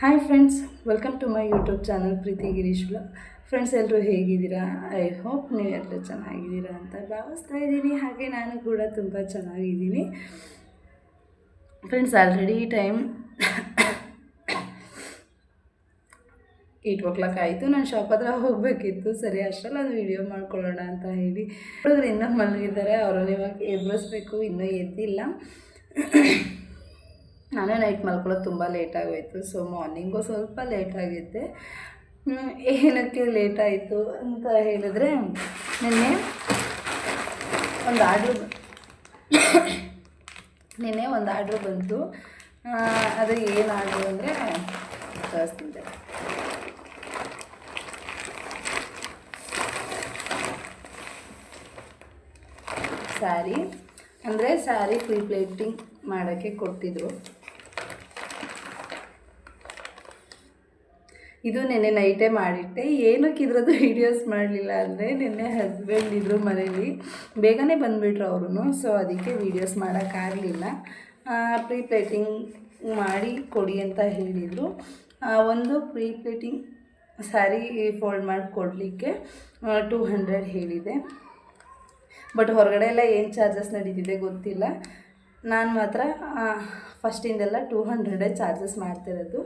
Hi friends welcome to my YouTube channel Preethi Girish blog friends ಎಲ್ಲರೂ ಹೇಗಿದ್ದೀರಾ? I hope ನೀವು ಎಲ್ಲರೂ ಚೆನ್ನಾಗಿದ್ದೀರಾ ಅಂತ ಭಾವಿಸ್ತಾ ಇದ್ದೀನಿ. ಹಾಗೆ ನಾನು ಕೂಡ ತುಂಬ ಚೆನ್ನಾಗಿದ್ದೀನಿ. Friends already time eight o'clock ಆಯಿತು. ನಾನು ಶಾಪ್ ಹತ್ರ ಹೋಗಬೇಕಿತ್ತು. ಸರಿ, ಅಷ್ಟರಲ್ಲಿ ಅದು ವೀಡಿಯೋ ಮಾಡ್ಕೊಳ್ಳೋಣ ಅಂತ ಹೇಳಿ. ಹುಡುಗರು ಇನ್ನೂ ಮಲಗಿದ್ದಾರೆ. ಅವರನ್ನು ಇವಾಗ ಎಬ್ಬಿಸ್ಬೇಕು. ಇನ್ನೂ ಎದ್ದಿಲ್ಲ. ನಾನೇ ನೈಟ್ ಮಲ್ಕೊಳ್ಳೋದು ತುಂಬ ಲೇಟ್ ಆಗೋಯ್ತು. ಸೊ ಮಾರ್ನಿಂಗು ಸ್ವಲ್ಪ ಲೇಟ್ ಆಗಿದ್ದೆ. ಏನಕ್ಕೆ ಲೇಟ್ ಆಯಿತು ಅಂತ ಹೇಳಿದ್ರೆ, ನಿನ್ನೆ ಒಂದು ಆರ್ಡ್ರ್ ನಿನ್ನೆ ಒಂದು ಆರ್ಡ್ರ್ ಬಂತು. ಅದು ಏನು ಆರ್ಡ್ರು ಅಂದರೆ ಕಳಿಸ್ತಿದ್ದೆ ಸ್ಯಾರಿ ಅಂದರೆ ಸ್ಯಾರಿ ಫ್ರೀ ಪ್ಲೇಟಿಂಗ್ ಮಾಡೋಕ್ಕೆ ಕೊಟ್ಟಿದ್ರು. ಇದು ನೆನ್ನೆ ನೈಟೇ ಮಾಡಿಟ್ಟೆ. ಏನಕ್ಕೆ ಇದ್ರದ್ದು ವೀಡಿಯೋಸ್ ಮಾಡಲಿಲ್ಲ ಅಂದರೆ ನಿನ್ನೆ ಹಸ್ಬೆಂಡ್ ಇದ್ರು ಮನೇಲಿ. ಬೇಗನೆ ಬಂದುಬಿಟ್ರು ಅವರು ಸೊ ಅದಕ್ಕೆ ವೀಡಿಯೋಸ್ ಮಾಡೋಕ್ಕಾಗಲಿಲ್ಲ ಪ್ರೀ ಪ್ಲೇಟಿಂಗ್ ಮಾಡಿ ಕೊಡಿ ಅಂತ ಹೇಳಿದರು. ಒಂದು ಪ್ರೀ ಪ್ಲೇಟಿಂಗ್ ಸ್ಯಾರಿ ಫೋಲ್ಡ್ ಮಾಡಿ ಕೊಡಲಿಕ್ಕೆ ಟೂ ಹಂಡ್ರೆಡ್ ಹೇಳಿದೆ. ಬಟ್ ಹೊರಗಡೆ ಎಲ್ಲ ಏನು ಚಾರ್ಜಸ್ ನಡೀತಿದೆ ಗೊತ್ತಿಲ್ಲ. ನಾನು ಮಾತ್ರ ಫಸ್ಟಿಂದೆಲ್ಲ ಟೂ ಹಂಡ್ರೆಡೇ ಚಾರ್ಜಸ್ ಮಾಡ್ತಿರೋದು.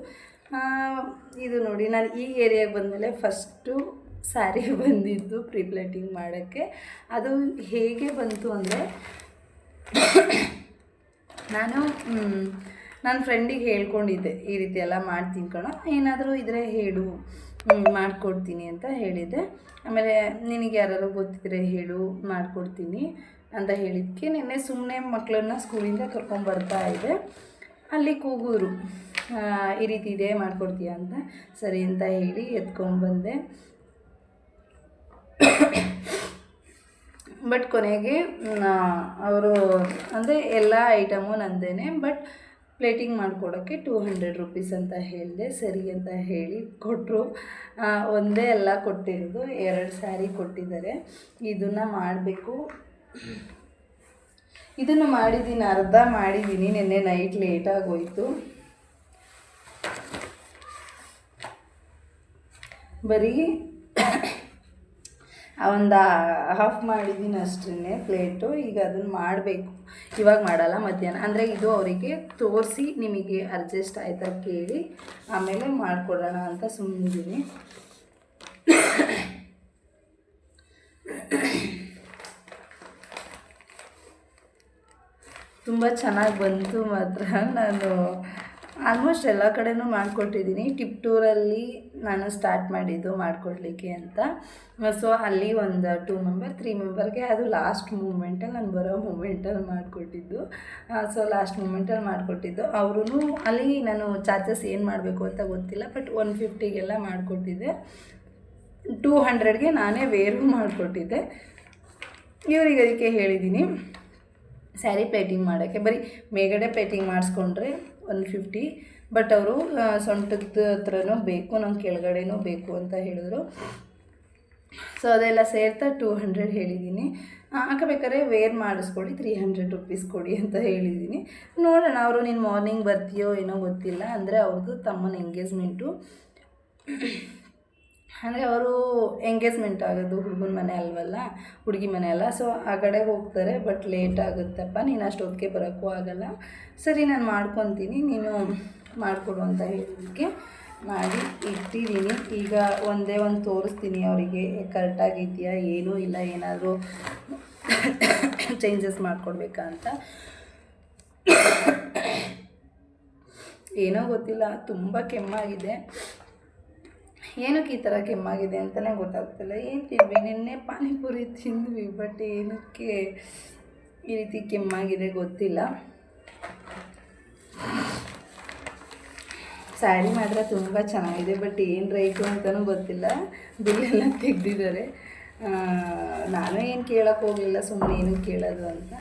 ಇದು ನೋಡಿ, ನಾನು ಈ ಏರಿಯಾಗೆ ಬಂದಮೇಲೆ ಫಸ್ಟು ಸ್ಯಾರಿ ಬಂದಿದ್ದು ಪ್ರೀ ಪ್ಲೇಟಿಂಗ್ ಮಾಡೋಕ್ಕೆ. ಅದು ಹೇಗೆ ಬಂತು ಅಂದರೆ, ನಾನು ನನ್ನ ಫ್ರೆಂಡಿಗೆ ಹೇಳ್ಕೊಂಡಿದ್ದೆ, ಈ ರೀತಿ ಎಲ್ಲ ಮಾಡ್ತೀನಿ ಕಣೋ, ಏನಾದರೂ ಇದ್ರೆ ಹೇಳು ಮಾಡಿಕೊಡ್ತೀನಿ ಅಂತ ಹೇಳಿದ್ದೆ. ಆಮೇಲೆ ನಿನಗೆ ಯಾರು ಗೊತ್ತಿದ್ರೆ ಹೇಳು, ಮಾಡಿಕೊಡ್ತೀನಿ ಅಂತ ಹೇಳಿದ್ದಕ್ಕೆ ನಿನ್ನೆ ಸುಮ್ಮನೆ ಮಕ್ಕಳನ್ನ ಸ್ಕೂಲಿಂದ ಕರ್ಕೊಂಬರ್ತಾ ಇದ್ದೆ. ಅಲ್ಲಿ ಕೂಗೂರು ಈ ರೀತಿ ಇದೆ ಮಾಡ್ಕೊಡ್ತೀಯ ಅಂತ ಸರಿ ಅಂತ ಹೇಳಿ ಎತ್ಕೊಂಡ್ಬಂದೆ ಬಟ್ ಕೊನೆಗೆ ಅವರು ಅಂದರೆ ಎಲ್ಲ ಐಟಮು ನಂದೇನೆ ಬಟ್ ಪ್ಲೇಟಿಂಗ್ ಮಾಡಿಕೊಡೋಕ್ಕೆ ಟೂ ಹಂಡ್ರೆಡ್ ರುಪೀಸ್ ಅಂತ ಹೇಳಿದೆ, ಸರಿ ಅಂತ ಹೇಳಿ ಕೊಟ್ಟರು ಒಂದೇ ಎಲ್ಲ ಕೊಟ್ಟಿರೋದು, ಎರಡು ಸ್ಯಾರಿ ಕೊಟ್ಟಿದ್ದಾರೆ. ಇದನ್ನು ಮಾಡಬೇಕು. ಇದನ್ನು ಮಾಡಿದ್ದೀನಿ, ಅರ್ಧ ಮಾಡಿದ್ದೀನಿ, ನಿನ್ನೆ ನೈಟ್ ಲೇಟಾಗಿ ಹೋಯಿತು ಬರೀ ಒಂದು ಹಾಫ್ ಮಾಡಿದ್ದೀನಿ ಅಷ್ಟೇ ಪ್ಲೇಟು ಈಗ ಅದನ್ನು ಮಾಡಬೇಕು. ಇವಾಗ ಮಾಡಲ್ಲ ಮಧ್ಯಾಹ್ನ. ಅಂದರೆ ಇದು ಅವರಿಗೆ ತೋರಿಸಿ ನಿಮಗೆ ಅಡ್ಜಸ್ಟ್ ಆಯ್ತಾ ಕೇಳಿ, ಆಮೇಲೆ ಮಾಡಿಕೊಡೋಣ ಅಂತ ಸುಮ್ಮನಿದ್ದೀನಿ ತುಂಬ ಚೆನ್ನಾಗಿ ಬಂತು ಮಾತ್ರ. ನಾನು ಆಲ್ಮೋಸ್ಟ್ ಎಲ್ಲ ಕಡೆನೂ ಮಾಡಿಕೊಟ್ಟಿದ್ದೀನಿ ಟಿಪ್ ಟೂರಲ್ಲಿ ನಾನು ಸ್ಟಾರ್ಟ್ ಮಾಡಿದ್ದು ಮಾಡಿಕೊಡ್ಲಿಕ್ಕೆ ಅಂತ. ಸೊ ಅಲ್ಲಿ ಒಂದು ಟೂ ಮೆಂಬರ್ ತ್ರೀ ಮೆಂಬರ್ಗೆ ಅದು ಲಾಸ್ಟ್ ಮೂಮೆಂಟಲ್ಲಿ ನಾನು ಬರೋ ಮೂಮೆಂಟಲ್ಲಿ ಮಾಡಿಕೊಟ್ಟಿದ್ದು. ಸೊ ಲಾಸ್ಟ್ ಮೂಮೆಂಟಲ್ಲಿ ಮಾಡಿಕೊಟ್ಟಿದ್ದು. ಅವರು ಅಲ್ಲಿ ನಾನು ಚಾರ್ಜಸ್ ಏನು ಮಾಡಬೇಕು ಅಂತ ಗೊತ್ತಿಲ್ಲ ಬಟ್ ಒನ್ ಫಿಫ್ಟಿಗೆಲ್ಲ ಮಾಡಿಕೊಟ್ಟಿದ್ದೆ. ಟೂ ಹಂಡ್ರೆಡ್ಗೆ ನಾನೇ ವೇರು ಮಾಡಿಕೊಟ್ಟಿದ್ದೆ. ಇವರಿಗೆ ಅದಕ್ಕೆ ಹೇಳಿದ್ದೀನಿ ಸ್ಯಾರಿ ಪ್ಲೇಟಿಂಗ್ ಮಾಡೋಕ್ಕೆ. ಬರೀ ಮೇಗಡೆ ಪ್ಲೇಟಿಂಗ್ ಮಾಡಿಸ್ಕೊಂಡ್ರೆ ಒನ್ ಫಿಫ್ಟಿ ಬಟ್ ಅವರು ಸೊಂಟದ ಹತ್ರನೂ ಬೇಕು ನಮ್ಮ ಕೆಳಗಡೆನೂ ಬೇಕು ಅಂತ ಹೇಳಿದ್ರು. ಸೊ ಅದೆಲ್ಲ ಸೇರ್ತಾ ಟೂ ಹಂಡ್ರೆಡ್ ಹೇಳಿದ್ದೀನಿ ಹಾಕಬೇಕಾದ್ರೆ ವೇರ್ ಮಾಡಿಸ್ಕೊಡಿ ತ್ರೀ ಹಂಡ್ರೆಡ್ ರುಪೀಸ್ ಕೊಡಿ ಅಂತ ಹೇಳಿದ್ದೀನಿ ನೋಡೋಣ, ಅವರು ನೀನು ಮಾರ್ನಿಂಗ್ ಬರ್ತೀಯೋ ಏನೋ ಗೊತ್ತಿಲ್ಲ, ಅಂದರೆ ಅವ್ರದ್ದು ತಮ್ಮನ ಎಂಗೇಜ್ಮೆಂಟು ಅಂದರೆ ಅವರು ಎಂಗೇಜ್ಮೆಂಟ್ ಆಗೋದು, ಹುಡುಗನ ಮನೆ ಅಲ್ವಲ್ಲ, ಹುಡುಗಿ ಮನೆ ಅಲ್ಲ. ಸೊ ಆ ಕಡೆ ಹೋಗ್ತಾರೆ ಬಟ್ ಲೇಟ್ ಆಗುತ್ತಪ್ಪ. ನೀನು ಅಷ್ಟೊತ್ತಿಗೆ ಬರೋಕ್ಕೂ ಆಗೋಲ್ಲ. ಸರಿ, ನಾನು ಮಾಡ್ಕೊತೀನಿ. ನೀನು ಮಾಡಿಕೊಡು ಅಂತ ಹೇಳಿದ್ದಕ್ಕೆ ಮಾಡಿ ಇಟ್ಟಿದ್ದೀನಿ. ಈಗ ಒಂದೇ ಒಂದು ತೋರಿಸ್ತೀನಿ ಅವರಿಗೆ. ಕರೆಕ್ಟಾಗಿದೆಯಾ ಏನೂ ಇಲ್ಲ, ಏನಾದರೂ ಚೇಂಜಸ್ ಮಾಡಿಕೊಡ್ಬೇಕಾ ಅಂತ. ಏನೋ ಗೊತ್ತಿಲ್ಲ, ತುಂಬ ಕೆಮ್ಮಾಗಿದೆ ಏನಕ್ಕೆ ಈ ಥರ ಕೆಮ್ಮಾಗಿದೆ ಅಂತಲೇ ಗೊತ್ತಾಗ್ತಿಲ್ಲ. ಏನು ತಿಂದ್ವಿ ನಿನ್ನೆ ಪಾನಿಪುರಿ ತಿಂದ್ವಿ ಬಟ್ ಏನಕ್ಕೆ ಈ ರೀತಿ ಕೆಮ್ಮಾಗಿದೆ ಗೊತ್ತಿಲ್ಲ. ಸ್ಯಾರಿ ಮಾತ್ರ ತುಂಬ ಚೆನ್ನಾಗಿದೆ ಬಟ್ ಏನು ರೈಟು ಅಂತಲೂ ಗೊತ್ತಿಲ್ಲ. ಬಿಲ್ಲೆಲ್ಲ ತೆಗೆದಿದ್ದಾರೆ. ನಾನು ಏನು ಕೇಳೋಕ್ಕೆ ಹೋಗಲಿಲ್ಲ ಸುಮ್ಮನೆ ಏನು ಕೇಳೋದು ಅಂತ.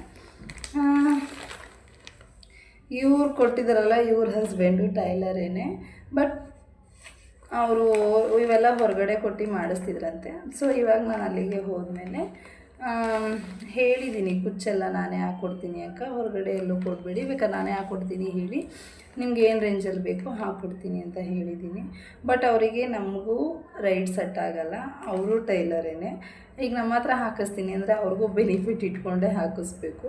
ಇವ್ರು ಕೊಟ್ಟಿದ್ದಾರಲ್ಲ, ಇವ್ರ ಹಸ್ಬೆಂಡು ಟೈಲರೇನೆ ಬಟ್ ಅವರು ಇವೆಲ್ಲ ಹೊರಗಡೆ ಕೊಟ್ಟು ಮಾಡಿಸ್ತಿದ್ರಂತೆ. ಸೊ ಇವಾಗ ನಾನು ಅಲ್ಲಿಗೆ ಹೋದ್ಮೇಲೆ ಹೇಳಿದ್ದೀನಿ ಕುಚ್ಚೆಲ್ಲ ನಾನೇ ಹಾಕ್ಕೊಡ್ತೀನಿ ಅಕ್ಕ ಹೊರಗಡೆ ಎಲ್ಲೂ ಕೊಡಬೇಡಿ, ಬೇಕಾದ್ರೆ ನಾನೇ ಹಾಕ್ಕೊಡ್ತೀನಿ, ಹೇಳಿ. ನಿಮ್ಗೆ ಏನು ರೇಂಜಲ್ಲಿ ಬೇಕೋ ಹಾಕ್ಕೊಡ್ತೀನಿ ಅಂತ ಹೇಳಿದ್ದೀನಿ. ಬಟ್ ಅವರಿಗೆ ನಮಗೂ ರೈಟ್ ಸೆಟ್ ಆಗೋಲ್ಲ. ಅವರು ಟೈಲರೇನೆ ಈಗ ನಮ್ಮ ಹತ್ರ ಹಾಕಿಸ್ತೀನಿ ಅಂದರೆ ಅವ್ರಿಗೂ ಬೆನಿಫಿಟ್ ಇಟ್ಕೊಂಡೇ ಹಾಕಿಸ್ಬೇಕು.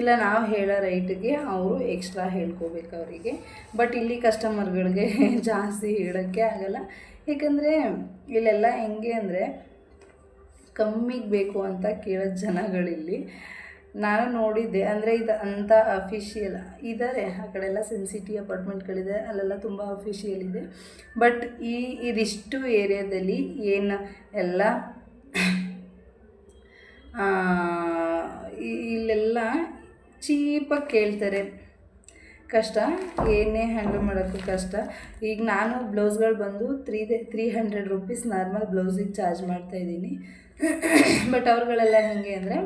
ಇಲ್ಲ ನಾವು ಹೇಳೋ ರೈಟ್ಗೆ ಅವರು ಎಕ್ಸ್ಟ್ರಾ ಹೇಳ್ಕೋಬೇಕು ಅವರಿಗೆ. ಬಟ್ ಇಲ್ಲಿ ಕಸ್ಟಮರ್ಗಳಿಗೆ ಜಾಸ್ತಿ ಹೇಳೋಕ್ಕೆ ಆಗಲ್ಲ. ಏಕೆಂದರೆ ಇಲ್ಲೆಲ್ಲ ಹೆಂಗೆ ಅಂದರೆ ಕಮ್ಮಿಗೆ ಬೇಕು ಅಂತ ಕೇಳೋ ಜನಗಳಿಲ್ಲಿ ನಾನು ನೋಡಿದ್ದೆ, ಅಂದರೆ ಇದು ಅಂಥ ಅಫಿಷಿಯಲ್ ಇದ್ದಾರೆ ಆ ಕಡೆ ಎಲ್ಲ ಸೆನ್ಸಿಟಿ ಅಪಾರ್ಟ್ಮೆಂಟ್ಗಳಿದೆ ಅಲ್ಲೆಲ್ಲ ತುಂಬ ಅಫಿಷಿಯಲ್ ಇದೆ. ಬಟ್ ಈ, ಇದಿಷ್ಟು ಏರಿಯಾದಲ್ಲಿ ಏನು ಎಲ್ಲ ಇಲ್ಲೆಲ್ಲ ಚೀಪಾಗಿ ಕೇಳ್ತಾರೆ. ಕಷ್ಟ. ಏನೇ ಹ್ಯಾಂಡಲ್ ಮಾಡೋಕ್ಕೂ ಕಷ್ಟ. ಈಗ ನಾನು ಬ್ಲೌಸ್ಗಳು ಬಂದು three three hundred rupees normal ಬ್ಲೌಸಿಗೆ charge ಮಾಡ್ತಾಯಿದ್ದೀನಿ ಬಟ್ ಅವ್ರುಗಳೆಲ್ಲ ಹೇಗೆ ಅಂದರೆ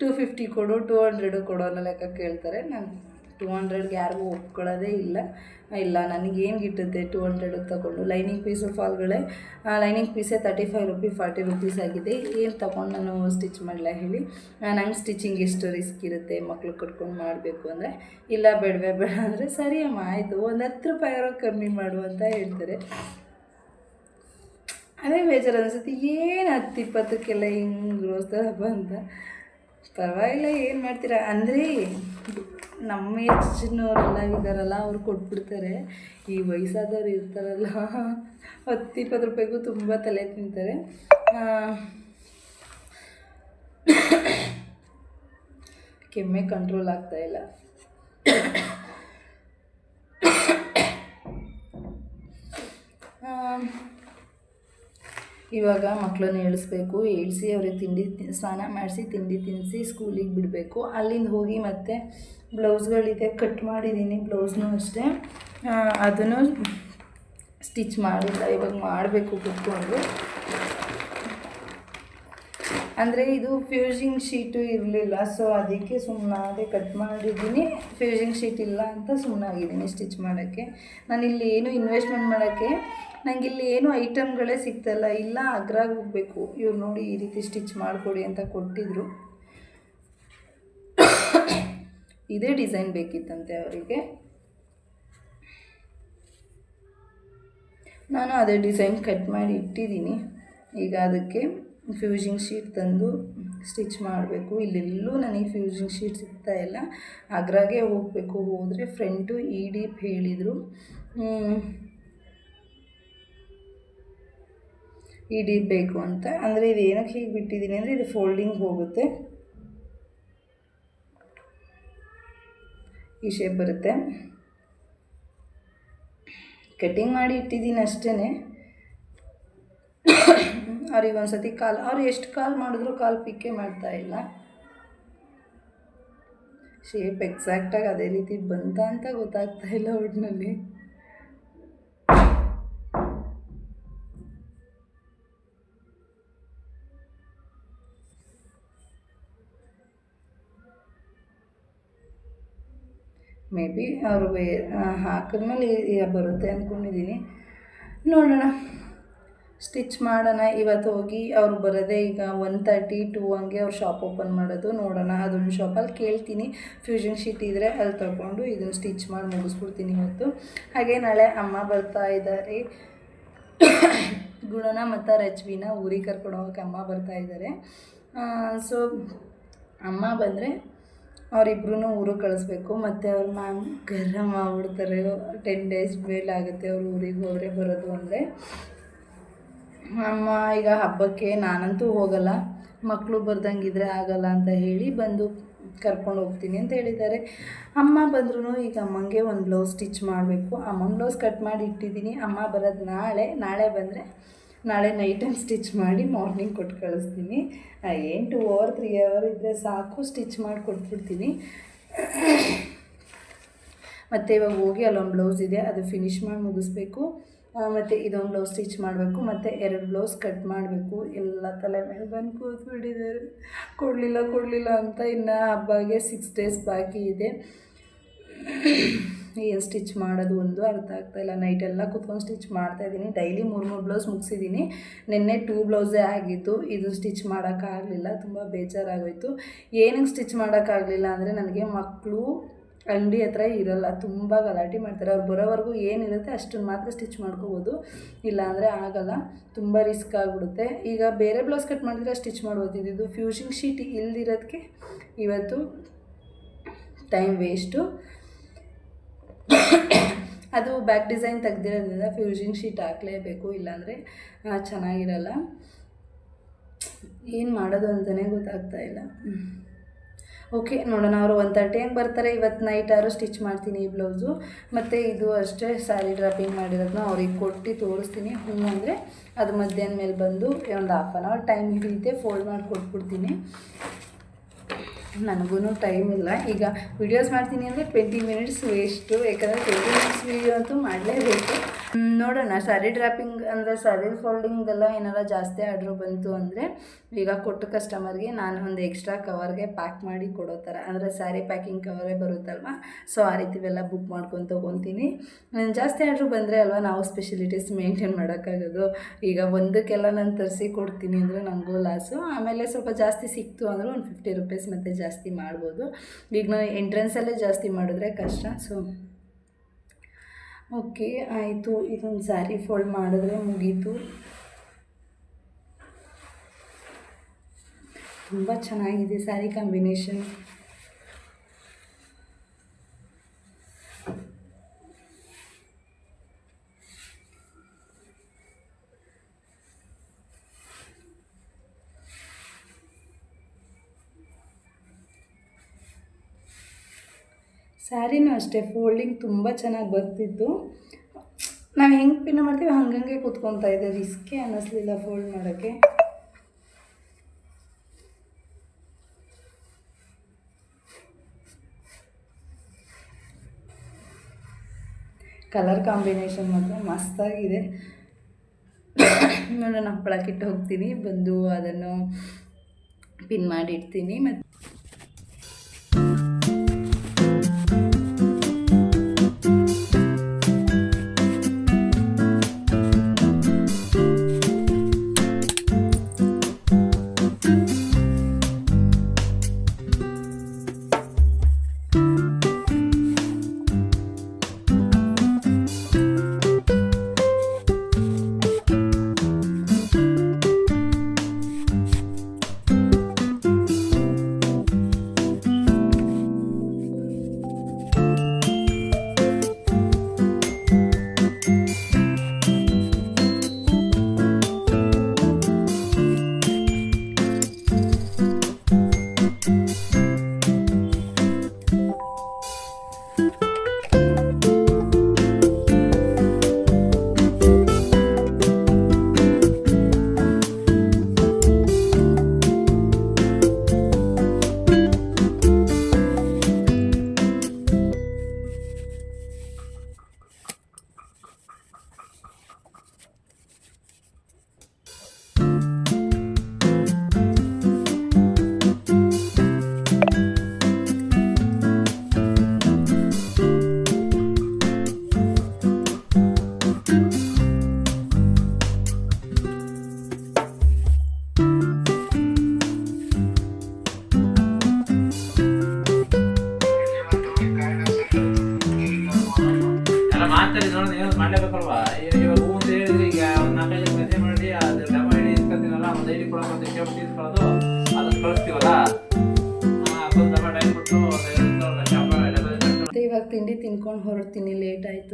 ಟೂ ಫಿಫ್ಟಿ ಕೊಡು ಟೂ ಹಂಡ್ರೆಡು ಕೊಡು ಅನ್ನೋ ಲೆಕ್ಕ ಕೇಳ್ತಾರೆ. ನಾನು ಟೂ ಹಂಡ್ರೆಡ್ಗೆ ಯಾರಿಗೂ ಒಪ್ಕೊಳ್ಳೋದೇ ಇಲ್ಲ. ಇಲ್ಲ ನನಗೇನು ಗಿಟ್ಟುತ್ತೆ ಟೂ ಹಂಡ್ರೆಡ್ ತಗೊಂಡು. ಲೈನಿಂಗ್ ಪೀಸು ಫಾಲ್ಗಳೇ lining ಪೀಸೇ thirty five rupee forty rupees ಆಗಿದೆ. ಏನು ತಗೊಂಡು ನಾನು ಸ್ಟಿಚ್ ಮಾಡಲ ಹೇಳಿ. ನಂಗೆ ಸ್ಟಿಚಿಂಗ್ ಎಷ್ಟು ರಿಸ್ಕ್ ಇರುತ್ತೆ ಮಕ್ಳು ಕಟ್ಕೊಂಡು ಮಾಡಬೇಕು ಅಂದರೆ? ಇಲ್ಲ ಬೇಡವೇ ಬೇಡ ಅಂದರೆ ಸರಿ ಅಮ್ಮ, ಆಯಿತು. ಒಂದು ಹತ್ತು ರೂಪಾಯಿ ಕಮ್ಮಿ ಮಾಡು ಅಂತ ಹೇಳ್ತಾರೆ. ಅದೇ ಬೇಜಾರು ಅನಿಸುತ್ತೆ. ಏನು ಹತ್ತು ಇಪ್ಪತ್ತಕ್ಕೆಲ್ಲ ಹಿಂಗೆ ಗ್ರೋಸ್ತಾರಪ್ಪ ಅಂತ ಪರವಾಗಿಲ್ಲ ಏನು ಮಾಡ್ತೀರಾ? ಅಂದರೆ ನಮ್ಮ ಏಜ್ನವರೆಲ್ಲ ಇದ್ದಾರಲ್ಲ ಅವ್ರು ಕೊಟ್ಬಿಡ್ತಾರೆ. ಈ ವಯಸ್ಸಾದವ್ರು ಇರ್ತಾರಲ್ಲ ಹತ್ತು ಇಪ್ಪತ್ತು ರೂಪಾಯಿಗೂ ತುಂಬ ತಲೆ ತಿಂತಾರೆ. ಕೆಮ್ಮೆ ಕಂಟ್ರೋಲ್ ಆಗ್ತಾ ಇಲ್ಲ. ಆ, ಇವಾಗ ಮಕ್ಕಳನ್ನ ಏಳಿಸ್ಬೇಕು ಏಳಿಸಿ ಅವ್ರಿಗೆ ತಿಂಡಿ ಸ್ನಾನ ಮಾಡಿಸಿ ತಿಂಡಿ ತಿನ್ನಿಸಿ ಸ್ಕೂಲಿಗೆ ಬಿಡಬೇಕು. ಅಲ್ಲಿಂದ ಹೋಗಿ ಮತ್ತೆ ಬ್ಲೌಸ್ಗಳಿದೆ, ಕಟ್ ಮಾಡಿದ್ದೀನಿ ಬ್ಲೌಸ್ನೂ ಅಷ್ಟೇ. ಅದನ್ನು ಸ್ಟಿಚ್ ಮಾಡಿಲ್ಲ, ಇವಾಗ ಮಾಡಬೇಕು ಕುತ್ಕೊಂಡು. ಅಂದರೆ ಇದು ಫ್ಯೂಸಿಂಗ್ ಶೀಟು ಇರಲಿಲ್ಲ, ಸೊ ಅದಕ್ಕೆ ಸುಮ್ಮನಾಗೆ ಕಟ್ ಮಾಡಿದ್ದೀನಿ ಫ್ಯೂಸಿಂಗ್ ಶೀಟ್ ಇಲ್ಲ ಅಂತ ಸುಮ್ಮನಾಗಿದ್ದೀನಿ ಸ್ಟಿಚ್ ಮಾಡೋಕ್ಕೆ. ನಾನು ಇಲ್ಲಿ ಏನು ಇನ್ವೆಸ್ಟ್ಮೆಂಟ್ ಮಾಡೋಕ್ಕೆ ನನಗೆ ಇಲ್ಲಿ ಏನು ಐಟಮ್ಗಳೇ ಸಿಗ್ತಲ್ಲ, ಇಲ್ಲ ಅಗ್ರಾಗ ಹೋಗಬೇಕು. ಇವ್ರು ನೋಡಿ ಈ ರೀತಿ ಸ್ಟಿಚ್ ಮಾಡಿಕೊಡಿ ಅಂತ ಕೊಟ್ಟಿದ್ರು. ಇದೇ ಡಿಸೈನ್ ಬೇಕಿತ್ತಂತೆ ಅವರಿಗೆ. ನಾನು ಅದೇ ಡಿಸೈನ್ ಕಟ್ ಮಾಡಿ ಇಟ್ಟಿದ್ದೀನಿ. ಈಗ ಅದಕ್ಕೆ ಫ್ಯೂಸಿಂಗ್ ಶೀಟ್ ತಂದು ಸ್ಟಿಚ್ ಮಾಡಬೇಕು. ಇಲ್ಲೆಲ್ಲೂ ನನಗೆ ಫ್ಯೂಸಿಂಗ್ ಶೀಟ್ ಸಿಗ್ತಾ ಇಲ್ಲ. ಅಗ್ರಾಗೆ ಹೋಗಬೇಕು. ಹೋದರೆ ಫ್ರೆಂಡು ಈ ಡೀಪ್ ಹೇಳಿದರು. ಈ ಡೀಪ್ ಬೇಕು ಅಂತ. ಅಂದರೆ ಇದು ಏನಕ್ಕೆ ಹೀಗೆ ಬಿಟ್ಟಿದ್ದೀನಿ ಅಂದರೆ ಇದು ಫೋಲ್ಡಿಂಗ್ ಹೋಗುತ್ತೆ. ಈ ಶೇಪ್ ಬರುತ್ತೆ. ಕಟ್ಟಿಂಗ್ ಮಾಡಿ ಇಟ್ಟಿದ್ದೀನಿ ಅಷ್ಟೇ ಅವ್ರಿಗೆ ಒಂದು ಸತಿ ಕಾಲ್, ಅವ್ರು ಎಷ್ಟು ಕಾಲ್ ಮಾಡಿದ್ರು ಕಾಲ್ ಪಿಕ್ಕೇ ಮಾಡ್ತಾ ಇಲ್ಲ. ಶೇಪ್ ಎಕ್ಸಾಕ್ಟಾಗಿ ಅದೇ ರೀತಿ ಬಂತ ಅಂತ ಗೊತ್ತಾಗ್ತಾ ಇಲ್ಲ ಒಟ್ಟಿನಲ್ಲಿ ಮೇ ಬಿ ಅವರು ವೇ ಹಾಕಿದ್ಮೇಲೆ ಮೇಲೆ ಬರುತ್ತೆ ಅಂದ್ಕೊಂಡಿದ್ದೀನಿ ನೋಡೋಣ. ಸ್ಟಿಚ್ ಮಾಡೋಣ. ಇವತ್ತು ಹೋಗಿ ಅವ್ರು ಬರೋದೇ ಈಗ ಒನ್ ತರ್ಟಿ ಟೂ ಹಂಗೆ ಅವ್ರು ಶಾಪ್ ಓಪನ್ ಮಾಡೋದು. ನೋಡೋಣ. ಅದೊಂದು ಶಾಪಲ್ಲಿ ಕೇಳ್ತೀನಿ. ಫ್ಯೂಷನ್ ಶೀಟ್ ಇದ್ದರೆ ಅಲ್ಲಿ ತಗೊಂಡು ಇದನ್ನು ಸ್ಟಿಚ್ ಮಾಡಿ ಮುಗಿಸ್ಬಿಡ್ತೀನಿ ಇವತ್ತು. ಹಾಗೆ ನಾಳೆ ಅಮ್ಮ ಬರ್ತಾ ಇದ್ದಾರೆ. ಗುಣನ ಮತ್ತು ರಜ್ವಿನ ಊರಿಗೆ ಕರ್ಕೊಂಡು ಹೋಗೋಕ್ಕೆ ಅಮ್ಮ ಬರ್ತಾ ಇದ್ದಾರೆ. ಸೊ ಅಮ್ಮ ಬಂದರೆ ಅವರಿಬ್ರು ಊರಿಗೆ ಕಳಿಸ್ಬೇಕು. ಮತ್ತು ಅವ್ರ ಮ್ಯಾಮ್ ಗರಂ ಆಗ್ಬಿಡ್ತಾರೆ. ಟೆನ್ ಡೇಸ್ ಮೇಲೆ ಆಗುತ್ತೆ. ಅವ್ರು ಊರಿಗೆ ಹೋದರೆ ಬರೋದು ಅಂದರೆ. ಅಮ್ಮ, ಈಗ ಹಬ್ಬಕ್ಕೆ ನಾನಂತೂ ಹೋಗಲ್ಲ. ಮಕ್ಕಳು ಬರ್ದಂಗಿದ್ರೆ ಆಗಲ್ಲ ಅಂತ ಹೇಳಿ ಬಂದು ಕರ್ಕೊಂಡು ಹೋಗ್ತೀನಿ ಅಂತ ಹೇಳಿದ್ದಾರೆ. ಅಮ್ಮ ಬಂದ್ರೂ ಈಗ ಅಮ್ಮಂಗೆ ಒಂದು ಬ್ಲೌಸ್ ಸ್ಟಿಚ್ ಮಾಡಬೇಕು. ಅಮ್ಮನ ಬ್ಲೌಸ್ ಕಟ್ ಮಾಡಿ ಇಟ್ಟಿದ್ದೀನಿ. ಅಮ್ಮ ಬರೋದು ನಾಳೆ. ನಾಳೆ ಬಂದರೆ ನಾಳೆ ನೈಟ್ ಸ್ಟಿಚ್ ಮಾಡಿ ಮಾರ್ನಿಂಗ್ ಕೊಟ್ಟು ಕಳಿಸ್ತೀನಿ. ಏನು ಟು ಅವರ್ ತ್ರೀ ಅವರ್ ಇದ್ದರೆ ಸಾಕು ಸ್ಟಿಚ್ ಮಾಡಿ ಕೊಟ್ಬಿಡ್ತೀನಿ. ಮತ್ತು ಇವಾಗ ಹೋಗಿ ಅಲ್ಲೊಂದು ಬ್ಲೌಸ್ ಇದೆ, ಅದು ಫಿನಿಶ್ ಮಾಡಿ ಮುಗಿಸ್ಬೇಕು. ಮತ್ತು ಇದೊಂದು ಬ್ಲೌಸ್ ಸ್ಟಿಚ್ ಮಾಡಬೇಕು, ಮತ್ತು ಎರಡು ಬ್ಲೌಸ್ ಕಟ್ ಮಾಡಬೇಕು. ಎಲ್ಲ ತಲೆ ಮೇಲೆ ಬಂದು ಕೂತ್ಬಿಟ್ಟಿದ್ದಾರೆ. ಕೊಡಲಿಲ್ಲ ಕೊಡಲಿಲ್ಲ ಅಂತ ಇನ್ನು ಹಬ್ಬಗೆ ಸಿಕ್ಸ್ ಡೇಸ್ ಬಾಕಿ ಇದೆ. ಏನು ಸ್ಟಿಚ್ ಮಾಡೋದು ಒಂದು ಅರ್ಥ ಆಗ್ತಾಯಿಲ್ಲ ನೈಟೆಲ್ಲ ಕುತ್ಕೊಂಡು ಸ್ಟಿಚ್ ಮಾಡ್ತಾಯಿದ್ದೀನಿ ಡೈಲಿ ಮೂರು ಮೂರು ಬ್ಲೌಸ್ ಮುಗಿಸಿದ್ದೀನಿ. ನಿನ್ನೆ ಟೂ ಬ್ಲೌಸೇ ಆಗಿತ್ತು. ಇದು ಸ್ಟಿಚ್ ಮಾಡೋಕ್ಕಾಗಲಿಲ್ಲ ತುಂಬ ಬೇಜಾರಾಗೋಯಿತು. ಏನಕ್ಕೆ ಸ್ಟಿಚ್ ಮಾಡೋಕ್ಕಾಗಲಿಲ್ಲ ಅಂದರೆ ನನಗೆ ಮಕ್ಕಳು ಅಂಗಡಿ ಹತ್ರ ಇರಲ್ಲ. ತುಂಬ ಗಲಾಟೆ ಮಾಡ್ತಾರೆ. ಅವ್ರು ಬರೋವರೆಗೂ ಏನಿರುತ್ತೆ ಅಷ್ಟನ್ನು ಮಾತ್ರ ಸ್ಟಿಚ್ ಮಾಡ್ಕೋಬೋದು. ಇಲ್ಲಾಂದರೆ ಆಗಲ್ಲ. ತುಂಬ ರಿಸ್ಕ್ ಆಗಿಬಿಡುತ್ತೆ. ಈಗ ಬೇರೆ ಬ್ಲೌಸ್ ಕಟ್ ಮಾಡಿದ್ರೆ ಸ್ಟಿಚ್ ಮಾಡ್ಬೋದು. ಇದು ಫ್ಯೂಷಿಂಗ್ ಶೀಟ್ ಇಲ್ದಿರೋದಕ್ಕೆ ಇವತ್ತು ಟೈಮ್ ವೇಸ್ಟು ಅದು ಬ್ಯಾಕ್ ಡಿಸೈನ್ ತೆಗ್ದಿರೋದ್ರಿಂದ ಫ್ಯೂಷಿಂಗ್ ಶೀಟ್ ಹಾಕಲೇಬೇಕು, ಇಲ್ಲಾಂದರೆ ಚೆನ್ನಾಗಿರಲ್ಲ. ಏನು ಮಾಡೋದು ಅಂತಲೇ ಗೊತ್ತಾಗ್ತಾ ಇಲ್ಲ. ಓಕೆ ನೋಡೋಣ ಅವರು ಒನ್ ತರ್ಟಿ ಹಂಗೆ ಬರ್ತಾರೆ. ಇವತ್ತು ನೈಟ್ ಆರು ಸ್ಟಿಚ್ ಮಾಡ್ತೀನಿ ಈ ಬ್ಲೌಸು ಮತ್ತು ಇದು ಅಷ್ಟೇ ಸ್ಯಾರಿ ಡ್ರಾಪಿಂಗ್ ಮಾಡಿರೋದನ್ನ ಅವ್ರಿಗೆ ಕೊಟ್ಟು ತೋರಿಸ್ತೀನಿ. ಹ್ಞೂ ಅಂದರೆ ಅದು ಮಧ್ಯಾಹ್ನ ಮೇಲೆ ಬಂದು ಒಂದು ಹಾಫ್ ಅನ್ ಅವರ್ ಟೈಮ್ ಹಿಡಿಯುತ್ತೆ. ಫೋಲ್ಡ್ ಮಾಡಿ ಕೊಟ್ಬಿಡ್ತೀನಿ ನನಗೂ ಟೈಮ್ ಇಲ್ಲ. ಈಗ ವಿಡಿಯೋಸ್ ಮಾಡ್ತೀನಿ ಅಂದರೆ ಟ್ವೆಂಟಿ ಮಿನಿಟ್ಸ್ ವೇಸ್ಟು ಯಾಕಂದರೆ ಟ್ವೆಂಟಿ ಮಿನಿಟ್ಸ್ ವಿಡಿಯೋ ಅಂತೂ ಮಾಡಲೇಬೇಕು. ನೋಡೋಣ ಸ್ಯಾರಿ ಡ್ರಾಪಿಂಗ್ ಅಂದರೆ ಸ್ಯಾರಿ ಫೋಲ್ಡಿಂಗ್ದೆಲ್ಲ ಏನಾರ ಜಾಸ್ತಿ ಆರ್ಡ್ರ್ ಬಂತು ಅಂದರೆ ಈಗ ಕೊಟ್ಟ ಕಸ್ಟಮರ್ಗೆ ನಾನು ಒಂದು ಎಕ್ಸ್ಟ್ರಾ ಕವರ್ಗೆ ಪ್ಯಾಕ್ ಮಾಡಿ ಕೊಡೋ ಥರ ಅಂದರೆ ಸ್ಯಾರಿ ಪ್ಯಾಕಿಂಗ್ ಕವರೇ ಬರುತ್ತಲ್ವ? ಸೊ ಆ ರೀತಿವೆಲ್ಲ ಬುಕ್ ಮಾಡ್ಕೊಂಡು ತೊಗೊತೀನಿ. ಜಾಸ್ತಿ ಆರ್ಡ್ರ್ ಬಂದರೆ ಅಲ್ವಾ ನಾವು ಸ್ಪೆಷಲಿಟೀಸ್ ಮೇಂಟೈನ್ ಮಾಡೋಕ್ಕಾಗೋದು. ಈಗ ಒಂದಕ್ಕೆಲ್ಲ ನಾನು ತರಿಸಿ ಕೊಡ್ತೀನಿ ಅಂದರೆ ನನಗೂ ಲಾಸು ಆಮೇಲೆ ಸ್ವಲ್ಪ ಜಾಸ್ತಿ ಸಿಕ್ತು ಅಂದರೆ ಒಂದು ಫಿಫ್ಟಿ ರುಪೀಸ್ ಮತ್ತೆ ಜಾಸ್ತಿ ಮಾಡ್ಬೋದು. ಈಗ ನಾನು ಎಂಟ್ರೆನ್ಸಲ್ಲೇ ಜಾಸ್ತಿ ಮಾಡಿದ್ರೆ ಕಷ್ಟ. ಸೊ ಓಕೆ ಆಯಿತು. ಇದೊಂದು ಸ್ಯಾರಿ ಫೋಲ್ಡ್ ಮಾಡಿದ್ರೆ ಮುಗೀತು. ತುಂಬ ಚೆನ್ನಾಗಿದೆ ಸ್ಯಾರಿ ಕಾಂಬಿನೇಷನ್. ಸ್ಯಾರಿನೂ ಅಷ್ಟೇ, ಫೋಲ್ಡಿಂಗ್ ತುಂಬ ಚೆನ್ನಾಗಿ ಬರ್ತಿತ್ತು. ನಾವು ಹೆಂಗೆ ಪಿನ್ ಮಾಡ್ತೀವಿ ಹಂಗಂಗೆ ಕೂತ್ಕೊತಾ ಇದೆ ರಿಸ್ಕೇ ಅನ್ನಿಸ್ಲಿಲ್ಲ ಫೋಲ್ಡ್ ಮಾಡೋಕ್ಕೆ. ಕಲರ್ ಕಾಂಬಿನೇಷನ್ ಮಾತ್ರ ಮಸ್ತಾಗಿದೆ. ನೋಡೋಣ ಹಪ್ಪಳಕ್ಕಿಟ್ಟು ಹೋಗ್ತೀನಿ, ಬಂದು ಅದನ್ನು ಪಿನ್ ಮಾಡಿಡ್ತೀನಿ, ಮತ್ತು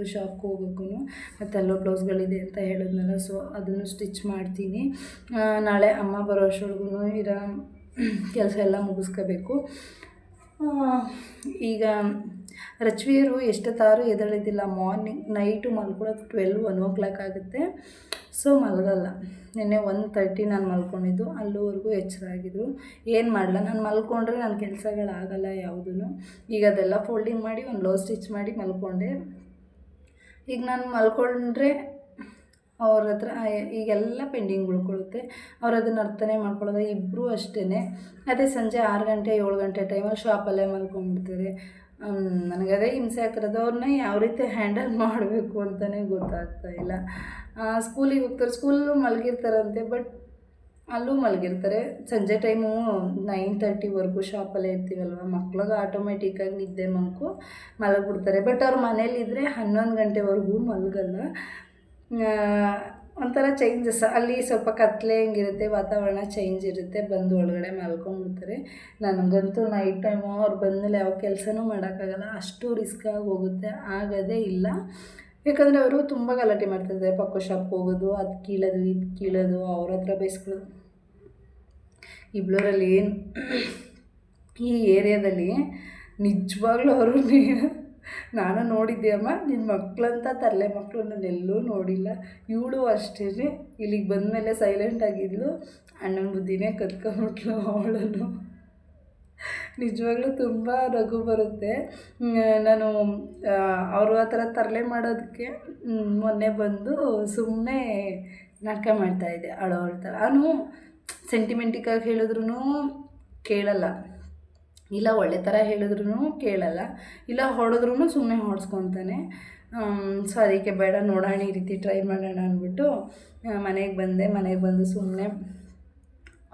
ಆಯಿತು ಶಾಪ್ಗೆ ಹೋಗೋಕ್ಕೂ ಮತ್ತು ಎಲ್ಲೋ ಬ್ಲೌಸ್ಗಳಿದೆ ಅಂತ ಹೇಳಿದ್ನಲ್ಲ ಸೊ ಅದನ್ನು ಸ್ಟಿಚ್ ಮಾಡ್ತೀನಿ. ನಾಳೆ ಅಮ್ಮ ಬರೋ ಅಷ್ಟೊಳಗೂ ಇರೋ ಕೆಲಸ ಎಲ್ಲ ಮುಗಿಸ್ಕೋಬೇಕು. ಈಗ ರಚ್ವಿಯರು ಎಷ್ಟೊತ್ತಾರು ಎದಳಿದ್ದಿಲ್ಲ ಮಾರ್ನಿಂಗ್ ನೈಟು ಮಲ್ಕೊಳ್ಳೋದು ಟ್ವೆಲ್ ಒನ್ ಓ ಕ್ಲಾಕ್ ಆಗುತ್ತೆ. ಸೊ ಮಲಗಲ್ಲ. ನಿನ್ನೆ ಒನ್ ತರ್ಟಿ ನಾನು ಮಲ್ಕೊಂಡಿದ್ದು, ಅಲ್ಲಿವರೆಗೂ ಆಗಿದ್ರು. ಏನು ಮಾಡಲ್ಲ ನಾನು ಮಲ್ಕೊಂಡ್ರೆ ನನ್ನ ಕೆಲಸಗಳಾಗಲ್ಲ ಯಾವುದೂ ಈಗ ಅದೆಲ್ಲ ಫೋಲ್ಡಿಂಗ್ ಮಾಡಿ, ಒಂದು ಬ್ಲೌಸ್ ಸ್ಟಿಚ್ ಮಾಡಿ ಮಲ್ಕೊಂಡೆ. ಈಗ ನಾನು ಮಲ್ಕೊಂಡ್ರೆ ಅವ್ರ ಹತ್ರ ಈಗೆಲ್ಲ ಪೆಂಡಿಂಗ್ ಉಳ್ಕೊಳ್ಳುತ್ತೆ ಅವ್ರು ಅದನ್ನು ಅರ್ಥನೇ ಮಾಡ್ಕೊಳ್ಳೋದು ಇಬ್ಬರು ಅಷ್ಟೇ ಅದೇ ಸಂಜೆ ಆರು ಗಂಟೆ, ಏಳು ಗಂಟೆ ಟೈಮಲ್ಲಿ ಶಾಪಲ್ಲೇ ಮಲ್ಕೊಂಡ್ಬಿಡ್ತಾರೆ. ನನಗೆ ಅದೇ ಹಿಂಸೆ ಆಗ್ತಿರೋದು ಅವ್ರನ್ನ ಯಾವ ರೀತಿ ಹ್ಯಾಂಡಲ್ ಮಾಡಬೇಕು ಅಂತಲೇ ಗೊತ್ತಾಗ್ತಾ ಇಲ್ಲ. ಸ್ಕೂಲಿಗೆ ಹೋಗ್ತಾರೆ. ಸ್ಕೂಲಲ್ಲೂ ಮಲಗಿರ್ತಾರಂತೆ ಬಟ್ ಅಲ್ಲೂ ಮಲಗಿರ್ತಾರೆ. ಸಂಜೆ ಟೈಮು ನೈನ್ ತರ್ಟಿವರೆಗೂ ಶಾಪಲ್ಲೇ ಇರ್ತೀವಲ್ವ? ಮಕ್ಳಿಗೆ ಆಟೋಮೆಟಿಕ್ಕಾಗಿ ನಿದ್ದೆ ಮಂಕು ಮಲಗಿಬಿಡ್ತಾರೆ. ಬಟ್ ಅವ್ರ ಮನೇಲಿದ್ದರೆ ಹನ್ನೊಂದು ಗಂಟೆವರೆಗೂ ಮಲಗಲ್ಲ. ಒಂಥರ ಚೇಂಜಸ್ ಅಲ್ಲಿ ಸ್ವಲ್ಪ ಕತ್ಲೆ ಹೆಂಗಿರುತ್ತೆ, ವಾತಾವರಣ ಚೇಂಜ್ ಇರುತ್ತೆ, ಬಂದು ಒಳಗಡೆ ಮಲ್ಕೊಂಡ್ಬಿಡ್ತಾರೆ ನನಗಂತೂ ನೈಟ್ ಟೈಮು ಅವ್ರು ಬಂದಮೇಲೆ ಯಾವ ಕೆಲಸನೂ ಮಾಡೋಕ್ಕಾಗಲ್ಲ. ಅಷ್ಟು ರಿಸ್ಕ್ ಆಗಿ ಹೋಗುತ್ತೆ. ಆಗೋದೇ ಇಲ್ಲ. ಯಾಕಂದರೆ ಅವರು ತುಂಬ ಗಲಾಟೆ ಮಾಡ್ತಿರ್ತಾರೆ. ಪಕ್ಕ ಶಾಪ್ಗೆ ಹೋಗೋದು, ಅದು ಕೀಳೋದು, ಇದು ಕೀಳೋದು, ಅವ್ರ ಹತ್ರ ಬೈಸ್ಕೊಳ್ಳೋದು. ಇಬ್ಳೂರಲ್ಲಿ ಏನು ಈ ಏರಿಯಾದಲ್ಲಿ ನಿಜವಾಗ್ಲೂ ಅವರು ನಾನು ನೋಡಿದ್ದೆ ಅಮ್ಮ ನಿನ್ನ ಮಕ್ಕಳಂತ ತರಲೆ ಮಕ್ಕಳು ನಾನು ಎಲ್ಲೂ ನೋಡಿಲ್ಲ. ಇವಳು ಅಷ್ಟೇ ಇಲ್ಲಿಗೆ ಬಂದಮೇಲೆ ಸೈಲೆಂಟ್ ಆಗಿದ್ಲು. ಅಣ್ಣನ ಬುದ್ಧಿನೇ ಕತ್ಕೊಂಬಿಟ್ಲು ಅವಳನ್ನು. ನಿಜವಾಗ್ಲೂ ತುಂಬ ರಘು ಬರುತ್ತೆ. ನಾನು ಅವರು ಆ ಥರ ತರಲೆ ಮಾಡೋದಕ್ಕೆ ಮೊನ್ನೆ ಬಂದು ಸುಮ್ಮನೆ ನಾಟಕ ಮಾಡ್ತಾಯಿದ್ದೆ ಅಳೋ ಥರ. ಅವನು ಸೆಂಟಿಮೆಂಟಿಕ್ಕಾಗಿ ಹೇಳಿದ್ರು ಕೇಳಲ್ಲ. ಇಲ್ಲ ಒಳ್ಳೆ ಥರ ಹೇಳಿದ್ರು ಕೇಳಲ್ಲ. ಇಲ್ಲ ಹೊಡೆದ್ರೂ ಸುಮ್ಮನೆ ಹೊಡೆಸ್ಕೊತಾನೆ. ಸೊ ಅದಕ್ಕೆ ಬೇಡ, ನೋಡೋಣ, ಈ ರೀತಿ ಟ್ರೈ ಮಾಡೋಣ ಅಂದ್ಬಿಟ್ಟು ಮನೆಗೆ ಬಂದೆ. ಮನೆಗೆ ಬಂದು ಸುಮ್ಮನೆ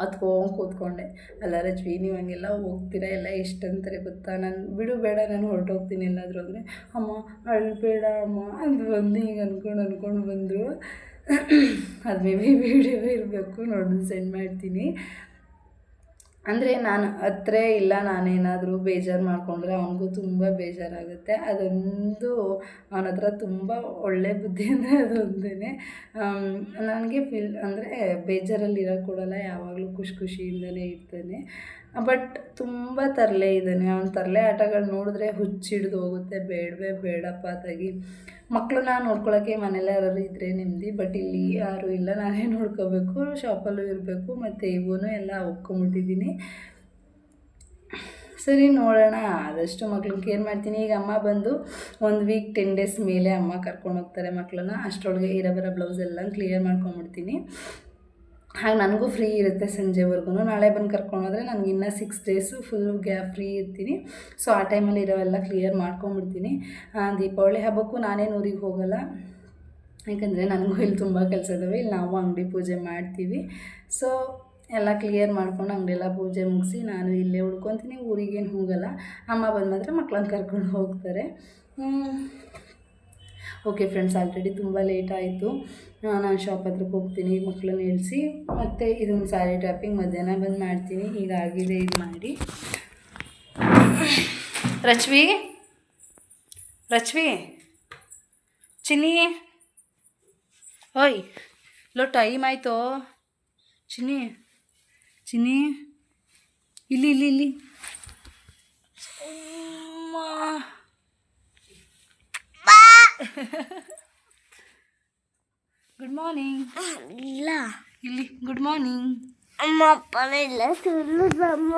ಹತ್ಕೊಂಡು ಕೂತ್ಕೊಂಡೆ. ಅಲ್ಲ ರಜ್ವಿ, ನೀವು ಹಂಗೆಲ್ಲ ಹೋಗ್ತೀರಾ? ಎಲ್ಲ ಎಷ್ಟಂತಾರೆ ಗೊತ್ತಾ? ನಾನು ಬಿಡು, ಬೇಡ, ನಾನು ಹೊರಟೋಗ್ತೀನಿ ಎಲ್ಲಾದರೂ ಅಂದರೆ, ಅಮ್ಮ ಅಳ್ಬೇಡ ಅಮ್ಮ, ಅದು ಬಂದು ಹೀಗೆ ಅಂದ್ಕೊಂಡು ಅಂದ್ಕೊಂಡು ಬಂದರು. ಅದು ಮೇ ಬಿ ವೀಡಿಯೋ ಇರಬೇಕು ನೋಡಿ ಸೆಂಡ್ ಮಾಡ್ತೀನಿ. ಅಂದರೆ ನಾನು ಹತ್ರ ಇಲ್ಲ, ನಾನೇನಾದರೂ ಬೇಜಾರು ಮಾಡಿಕೊಂಡ್ರೆ ಅವನಿಗೂ ತುಂಬ ಬೇಜಾರಾಗುತ್ತೆ. ಅದೊಂದು ಅವನ ಹತ್ರ ತುಂಬ ಒಳ್ಳೆ ಬುದ್ಧಿ ಅಂದರೆ ಅದೊಂದೇ ನನಗೆ ಫೀಲ್ ಅಂದರೆ ಬೇಜಾರಲ್ಲಿ ಕೊಡಲ್ಲ, ಯಾವಾಗಲೂ ಖುಷಿ ಖುಷಿಯಿಂದಲೇ ಇರ್ತಾನೆ. ಬಟ್ ತುಂಬ ತರಲೆ ಇದ್ದಾನೆ ಅವ್ನು ತರಲೆ ಆಟಗಳು ನೋಡಿದ್ರೆ ಹುಚ್ಚಿಡ್ದು ಹೋಗುತ್ತೆ. ಬೇಡವೇ ಬೇಡಪ್ಪ ತಾಗಿ ಮಕ್ಕಳನ್ನ ನೋಡ್ಕೊಳ್ಳೋಕೆ ಮನೇಲಿ ಯಾರು ಇದ್ದರೆ ನೆಮ್ಮದಿ. ಬಟ್ ಇಲ್ಲಿ ಯಾರೂ ಇಲ್ಲ. ನಾನೇ ನೋಡ್ಕೋಬೇಕು. ಶಾಪಲ್ಲೂ ಇರಬೇಕು. ಮತ್ತು ಇವನು ಎಲ್ಲ ಒಪ್ಕೊಂಬಿಟ್ಟಿದ್ದೀನಿ ಸರಿ ನೋಡೋಣ. ಆದಷ್ಟು ಮಕ್ಳನ್ನ ಕೇರ್ ಮಾಡ್ತೀನಿ. ಈಗ ಅಮ್ಮ ಬಂದು ಒಂದು ವೀಕ್ ಟೆನ್ ಡೇಸ್ ಮೇಲೆ ಅಮ್ಮ ಕರ್ಕೊಂಡು ಹೋಗ್ತಾರೆ ಮಕ್ಕಳನ್ನ ಅಷ್ಟರೊಳಗೆ ಇರೋ ಬರೋ ಬ್ಲೌಸ್ ಎಲ್ಲ ಕ್ಲಿಯರ್ ಮಾಡ್ಕೊಂಬಿಡ್ತೀನಿ ಹಾಗೆ ನನಗೂ ಫ್ರೀ ಇರುತ್ತೆ ಸಂಜೆವರೆಗೂ ನಾಳೆ ಬಂದು ಕರ್ಕೊಂಡೋದ್ರೆ ನನಗೆ ಇನ್ನೂ ಸಿಕ್ಸ್ ಡೇಸು ಫುಲ್ ಗ್ಯಾ ಫ್ರೀ ಇರ್ತೀನಿ. ಸೊ ಆ ಟೈಮಲ್ಲಿ ಇರೋವೆಲ್ಲ ಕ್ಲಿಯರ್ ಮಾಡ್ಕೊಂಬಿಡ್ತೀನಿ ದೀಪಾವಳಿ ಹಬ್ಬಕ್ಕೂ ನಾನೇನು ಊರಿಗೆ ಹೋಗಲ್ಲ. ಯಾಕಂದರೆ ನನಗೂ ಇಲ್ಲಿ ತುಂಬ ಕೆಲಸ ಇದಾವೆ. ಇಲ್ಲಿ ನಾವು ಅಂಗಡಿ ಪೂಜೆ ಮಾಡ್ತೀವಿ. ಸೊ ಎಲ್ಲ ಕ್ಲಿಯರ್ ಮಾಡ್ಕೊಂಡು ಅಂಗಡಿಯೆಲ್ಲ ಪೂಜೆ ಮುಗಿಸಿ ನಾನು ಇಲ್ಲೇ ಉಳ್ಕೊತೀನಿ. ಊರಿಗೇನು ಹೋಗಲ್ಲ. ಅಮ್ಮ ಬಂದ ಮಾತ್ರ ಮಕ್ಳನ್ನ ಕರ್ಕೊಂಡು ಹೋಗ್ತಾರೆ. ಓಕೆ ಫ್ರೆಂಡ್ಸ್ ಆಲ್ರೆಡಿ ತುಂಬ ಲೇಟ್ ಆಯಿತು. ನಾನು ಶಾಪ್ ಹತ್ರಕ್ಕೆ ಹೋಗ್ತೀನಿ ಮಕ್ಕಳನ್ನ ಇಳಿಸಿ ಮತ್ತು ಇದೊಂದು ಸ್ಯಾರಿ ಟ್ಯಾಪಿಂಗ್ ಮಧ್ಯಾಹ್ನ ಬಂದು ಮಾಡ್ತೀನಿ. ಈಗ ಆಗಿದೆ, ಇದು ಮಾಡಿ. ರಚ್ವಿ ರಚ್ವಿ ಚಿನ್ನಿ? ಓಯ್, ಲೋ ಟೈಮ್ ಆಯಿತು? ಚಿನ್ನಿ? ಚಿನ್ನಿ? ಇಲ್ಲಿ ಇಲ್ಲಿ ಇಲ್ಲಿ. ಅಮ್ಮ. ಗುಡ್ ಮಾರ್ನಿಂಗ್ ಇಲ್ಲ ಇಲ್ಲಿ ಗುಡ್ ಮಾರ್ನಿಂಗ್ ಅಮ್ಮ ಅಪ್ಪನ ಇಲ್ಲ. ಅಮ್ಮ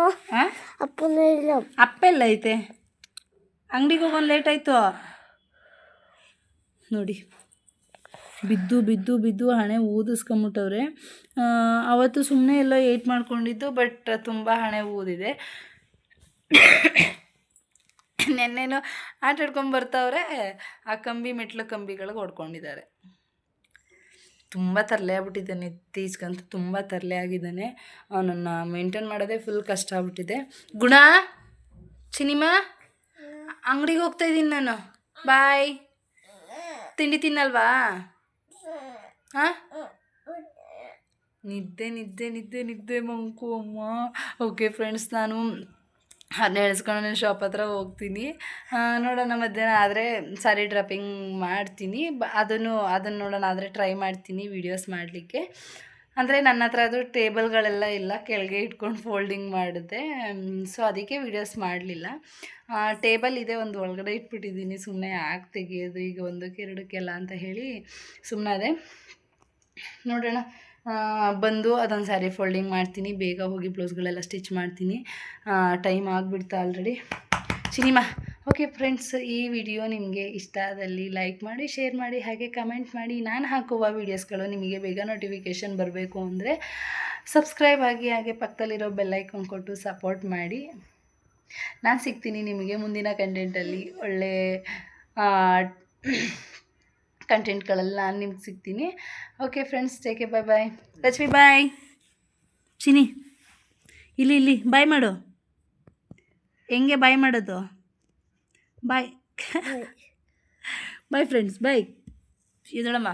ಅಪ್ಪನ ಇಲ್ಲ. ಅಪ್ಪೆಲ್ಲ ಐತೆ. ಅಂಗಡಿಗೆ ಹೋಗೋಣ ಲೇಟ್ ಆಯಿತು. ನೋಡಿ. ಬಿದ್ದು ಬಿದ್ದು ಬಿದ್ದು ಹಣೆ ಊದಿಸ್ಕೊಂಬಿಟ್ಟವ್ರೆ. ಅವತ್ತು ಸುಮ್ಮನೆ ಎಲ್ಲ ಏಟ್ ಮಾಡ್ಕೊಂಡಿದ್ದು ಬಟ್ ತುಂಬ ಹಣೆ ಊದಿದೆ. ನೆನ್ನೆನೂ ಆಟ ಆಡ್ಕೊಂಡು ಬರ್ತಾವ್ರೆ. ಆ ಕಂಬಿ ಮೆಟ್ಲು ಕಂಬಿಗಳಿಗೆ ಹೊಡ್ಕೊಂಡಿದ್ದಾರೆ. ತುಂಬ ತರಲೆ ಆಗ್ಬಿಟ್ಟಿದ್ದಾನೆ ಇತ್ತೀಚೆಗಂತೂ ತುಂಬ ತರಲೆ ಆಗಿದ್ದಾನೆ. ಅವನನ್ನು ಮೇಂಟೈನ್ ಮಾಡೋದೇ ಫುಲ್ ಕಷ್ಟ ಆಗ್ಬಿಟ್ಟಿದೆ. ಗುಣ, ಸಿನಿಮಾ? ಅಂಗಡಿಗೆ ಹೋಗ್ತಾ ಇದ್ದೀನಿ ನಾನು. ಬಾಯ್ ತಿಂಡಿ ತಿನ್ನಲ್ವಾ? ಹಾಂ? ನಿದ್ದೆ ನಿದ್ದೆ ನಿದ್ದೆ ನಿದ್ದೆ ಮಂಕು ಅಮ್ಮ. ಓಕೆ ಫ್ರೆಂಡ್ಸ್ ನಾನು ಅದನ್ನ ಎಳ್ಸ್ಕೊಂಡು ಶಾಪ್ ಹತ್ರ ಹೋಗ್ತೀನಿ. ನೋಡೋಣ ಮಧ್ಯಾಹ್ನ ಆದರೆ ಸಾರಿ ಡ್ರಾಪಿಂಗ್ ಮಾಡ್ತೀನಿ. ಬ, ಅದನ್ನು ಅದನ್ನು ನೋಡೋಣ ಆದರೆ ಟ್ರೈ ಮಾಡ್ತೀನಿ ವೀಡಿಯೋಸ್ ಮಾಡಲಿಕ್ಕೆ. ಅಂದರೆ ನನ್ನ ಹತ್ರ ಅದು ಟೇಬಲ್ಗಳೆಲ್ಲ ಇಲ್ಲ, ಕೆಳಗೆ ಇಟ್ಕೊಂಡು ಫೋಲ್ಡಿಂಗ್ ಮಾಡಿದೆ. ಸೊ ಅದಕ್ಕೆ ವೀಡಿಯೋಸ್ ಮಾಡಲಿಲ್ಲ. ಟೇಬಲ್ ಇದೆ, ಒಂದು ಒಳಗಡೆ ಇಟ್ಬಿಟ್ಟಿದ್ದೀನಿ. ಸುಮ್ಮನೆ ಯಾಕೆ ತೆಗಿಯೋದು, ಈಗ ಒಂದಕ್ಕೆ ಎರಡಕ್ಕೆಲ್ಲ ಅಂತ ಹೇಳಿ ಸುಮ್ಮನೆ ಅದೇ ನೋಡೋಣ. ಬಂದು ಅದೊಂದು ಸ್ಯಾರಿ ಫೋಲ್ಡಿಂಗ್ ಮಾಡ್ತೀನಿ. ಬೇಗ ಹೋಗಿ ಬ್ಲೌಸ್ಗಳೆಲ್ಲ ಸ್ಟಿಚ್ ಮಾಡ್ತೀನಿ. ಟೈಮ್ ಆಗಿಬಿಡ್ತಾ ಆಲ್ರೆಡಿ ಸಿನಿಮಾ. ಓಕೆ ಫ್ರೆಂಡ್ಸ್ ಈ ವಿಡಿಯೋ ನಿಮಗೆ ಇಷ್ಟ ಆದಲ್ಲಿ ಲೈಕ್ ಮಾಡಿ ಶೇರ್ ಮಾಡಿ, ಹಾಗೆ ಕಮೆಂಟ್ ಮಾಡಿ. ನಾನು ಹಾಕುವ ವೀಡಿಯೋಸ್ಗಳು ನಿಮಗೆ ಬೇಗ ನೋಟಿಫಿಕೇಷನ್ ಬರಬೇಕು ಅಂದರೆ ಸಬ್ಸ್ಕ್ರೈಬ್ ಆಗಿ, ಹಾಗೆ ಪಕ್ಕದಲ್ಲಿರೋ ಬೆಲ್ಲೈಕನ್ ಕೊಟ್ಟು ಸಪೋರ್ಟ್ ಮಾಡಿ. ನಾನು ಸಿಗ್ತೀನಿ ನಿಮಗೆ ಮುಂದಿನ ಕಂಟೆಂಟಲ್ಲಿ ಒಳ್ಳೆ ಕಂಟೆಂಟ್ಗಳಲ್ಲಿ ನಾನು ನಿಮ್ಗೆ ಸಿಗ್ತೀನಿ. Okay friends take bye bye Lakshmi bye Chini ಇಲ್ಲಿ ಇಲ್ಲಿ ಬಾಯ್ ಮಾಡು. ಹೆಂಗೆ ಬಾಯ್ ಮಾಡೋದು? Bye bye friends bye ಇದಳಮ್ಮ.